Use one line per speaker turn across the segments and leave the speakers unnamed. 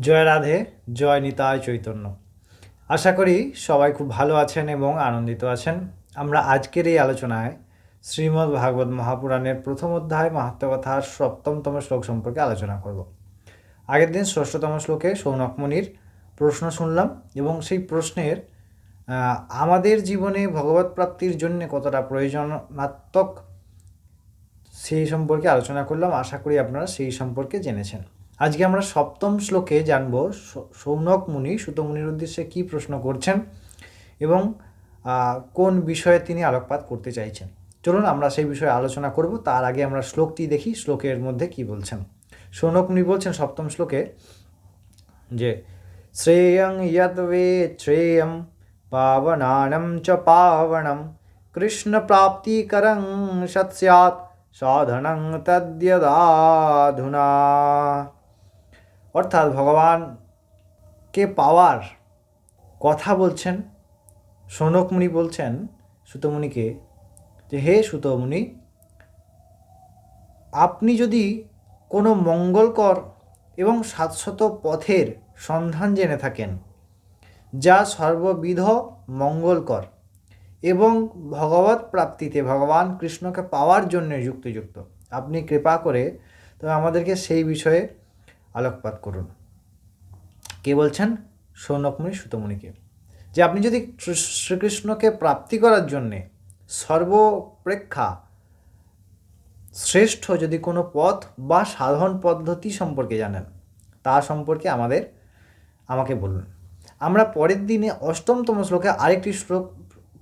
জয় রাধে, জয় নিতায় চৈতন্য। আশা করি সবাই খুব ভালো আছেন এবং আনন্দিত আছেন। আমরা আজকের এই আলোচনায় শ্রীমদ্ ভাগবত মহাপুরাণের প্রথম অধ্যায় মাহাত্মকথার সপ্তমতম শ্লোক সম্পর্কে আলোচনা করব। আগের দিন ষষ্ঠতম শ্লোকে সৌনকমণির প্রশ্ন শুনলাম এবং সেই প্রশ্নের আমাদের জীবনে ভগবত প্রাপ্তির জন্য কতটা প্রয়োজনাত্মক সেই সম্পর্কে আলোচনা করলাম। আশা করি আপনারা সেই সম্পর্কে জেনেছেন। আজকে আমরা সপ্তম শ্লোকে জানব সৌনক মুনি, সুতমুনির উদ্দেশ্যে কি প্রশ্ন করছেন এবং কোন বিষয়ে তিনি আলোকপাত করতে চাইছেন। চলুন আমরা সেই বিষয়ে আলোচনা করব, তার আগে আমরা শ্লোকটি দেখি, শ্লোকের মধ্যে কি বলছেন। সৌনক মুনি বলছেন সপ্তম শ্লোকে যে, শ্রেয়ং যদ্বে শ্রেয়ম পাবনানম চ পাবনম, কৃষ্ণ প্রাপ্তিকরং সৎ স্যাৎ, সাধনং তদ্যদাধুনা অর্থাৎ ভগবানকে পাওয়ার কথা বলছেন সৌনকমুনি বলছেন সুতমুনিকে যে, হে সুতমুনি, আপনি যদি কোনো মঙ্গলকর এবং শাশ্বত পথের সন্ধান জেনে থাকেন, যা সর্ববিধ মঙ্গলকর এবং ভগবত প্রাপ্তিতে ভগবান কৃষ্ণকে পাওয়ার জন্য যুক্তিযুক্ত, আপনি কৃপা করে তবে আমাদেরকে সেই বিষয়ে আলোকপাত করুন। কে বলছেন? সৌনকমণি সুতমণিকে যে আপনি যদি শ্রী- শ্রীকৃষ্ণকে প্রাপ্তি করার জন্যে সর্বপ্রেক্ষা শ্রেষ্ঠ যদি কোনো পথ বা সাধন পদ্ধতি সম্পর্কে জানেন, তা সম্পর্কে আমাদের, আমাকে বলুন। আমরা পরের দিনে অষ্টমতম শ্লোকে আরেকটি শ্লোক,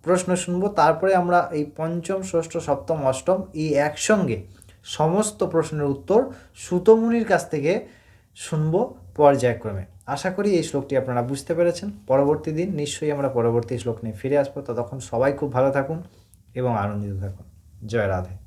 প্রশ্ন শুনব। তারপরে আমরা এই পঞ্চম, ষষ্ঠ, সপ্তম, অষ্টম এই একসঙ্গে সমস্ত প্রশ্নের উত্তর সুতমুনির কাছ থেকে শুনব পর্যায়ক্রমে। আশা করি এই শ্লোকটি আপনারা বুঝতে পেরেছেন। পরবর্তী দিন নিশ্চয়ই আমরা পরবর্তী শ্লোক নিয়ে ফিরে আসব। ততক্ষণ সবাই খুব ভালো থাকুন এবং আনন্দিত থাকুন। জয় রাধে।